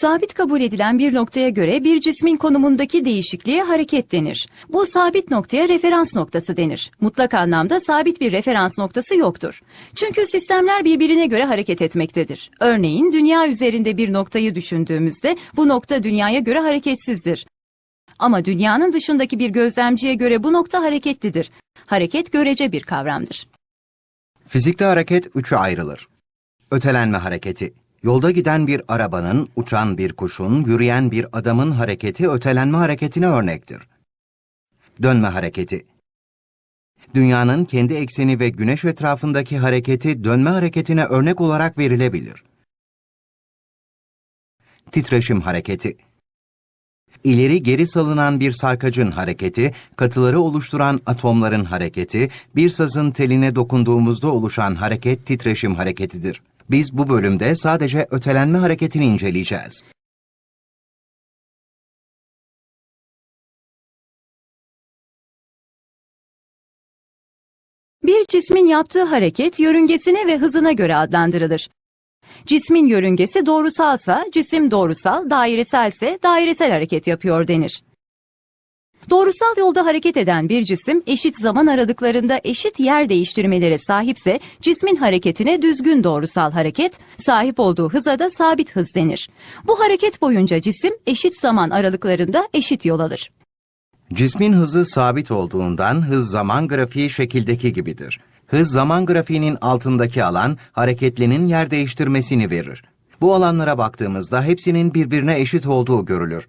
Sabit kabul edilen bir noktaya göre bir cismin konumundaki değişikliğe hareket denir. Bu sabit noktaya referans noktası denir. Mutlak anlamda sabit bir referans noktası yoktur. Çünkü sistemler birbirine göre hareket etmektedir. Örneğin dünya üzerinde bir noktayı düşündüğümüzde bu nokta dünyaya göre hareketsizdir. Ama dünyanın dışındaki bir gözlemciye göre bu nokta hareketlidir. Hareket görece bir kavramdır. Fizikte hareket üçe ayrılır. Ötelenme hareketi. Yolda giden bir arabanın, uçan bir kuşun, yürüyen bir adamın hareketi ötelenme hareketine örnektir. Dönme hareketi. Dünyanın kendi ekseni ve güneş etrafındaki hareketi dönme hareketine örnek olarak verilebilir. Titreşim hareketi. İleri geri salınan bir sarkacın hareketi, katıları oluşturan atomların hareketi, bir sazın teline dokunduğumuzda oluşan hareket titreşim hareketidir. Biz bu bölümde sadece ötelenme hareketini inceleyeceğiz. Bir cismin yaptığı hareket yörüngesine ve hızına göre adlandırılır. Cismin yörüngesi doğrusalsa cisim doğrusal, daireselse dairesel hareket yapıyor denir. Doğrusal yolda hareket eden bir cisim eşit zaman aralıklarında eşit yer değiştirmelere sahipse cismin hareketine düzgün doğrusal hareket, sahip olduğu hıza da sabit hız denir. Bu hareket boyunca cisim eşit zaman aralıklarında eşit yol alır. Cismin hızı sabit olduğundan hız zaman grafiği şekildeki gibidir. Hız zaman grafiğinin altındaki alan hareketlinin yer değiştirmesini verir. Bu alanlara baktığımızda hepsinin birbirine eşit olduğu görülür.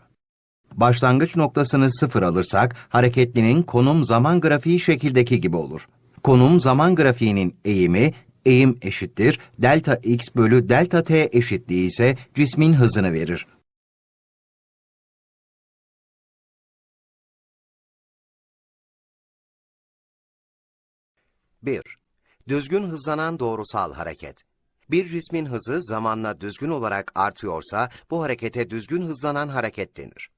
Başlangıç noktasını sıfır alırsak hareketlinin konum zaman grafiği şekildeki gibi olur. Konum zaman grafiğinin eğimi, eğim eşittir, delta x bölü delta t eşitliği ise cismin hızını verir. Bir, Düzgün hızlanan doğrusal hareket. Bir cismin hızı zamanla düzgün olarak artıyorsa bu harekete düzgün hızlanan hareket denir.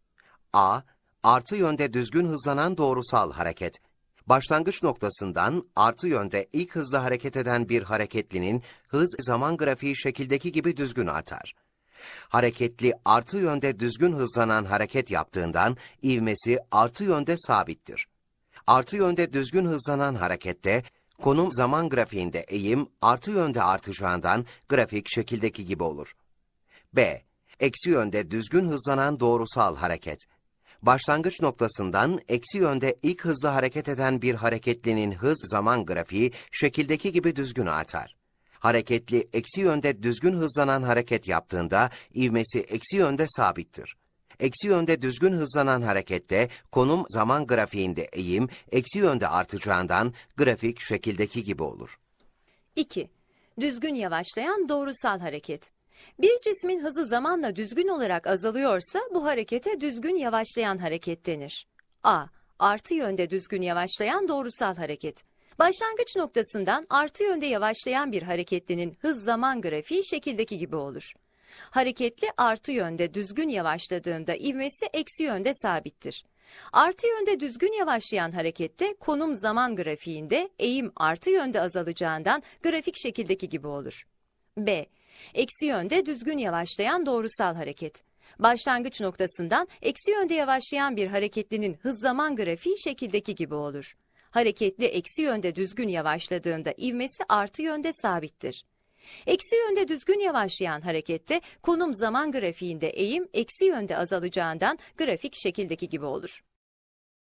A. Artı yönde düzgün hızlanan doğrusal hareket. Başlangıç noktasından artı yönde ilk hızla hareket eden bir hareketlinin hız zaman grafiği şekildeki gibi düzgün artar. Hareketli artı yönde düzgün hızlanan hareket yaptığından ivmesi artı yönde sabittir. Artı yönde düzgün hızlanan harekette konum zaman grafiğinde eğim artı yönde artacağından grafik şekildeki gibi olur. B. Eksi yönde düzgün hızlanan doğrusal hareket. Başlangıç noktasından eksi yönde ilk hızlı hareket eden bir hareketlinin hız zaman grafiği şekildeki gibi düzgün artar. Hareketli eksi yönde düzgün hızlanan hareket yaptığında ivmesi eksi yönde sabittir. Eksi yönde düzgün hızlanan harekette konum zaman grafiğinde eğim eksi yönde artacağından grafik şekildeki gibi olur. 2. Düzgün yavaşlayan doğrusal hareket. Bir cismin hızı zamanla düzgün olarak azalıyorsa bu harekete düzgün yavaşlayan hareket denir. A. Artı yönde düzgün yavaşlayan doğrusal hareket. Başlangıç noktasından artı yönde yavaşlayan bir hareketlinin hız zaman grafiği şekildeki gibi olur. Hareketli artı yönde düzgün yavaşladığında ivmesi eksi yönde sabittir. Artı yönde düzgün yavaşlayan harekette konum zaman grafiğinde eğim artı yönde azalacağından grafik şekildeki gibi olur. B. Eksi yönde düzgün yavaşlayan doğrusal hareket. Başlangıç noktasından eksi yönde yavaşlayan bir hareketlinin hız zaman grafiği şekildeki gibi olur. Hareketli eksi yönde düzgün yavaşladığında ivmesi artı yönde sabittir. Eksi yönde düzgün yavaşlayan harekette konum zaman grafiğinde eğim eksi yönde azalacağından grafik şekildeki gibi olur.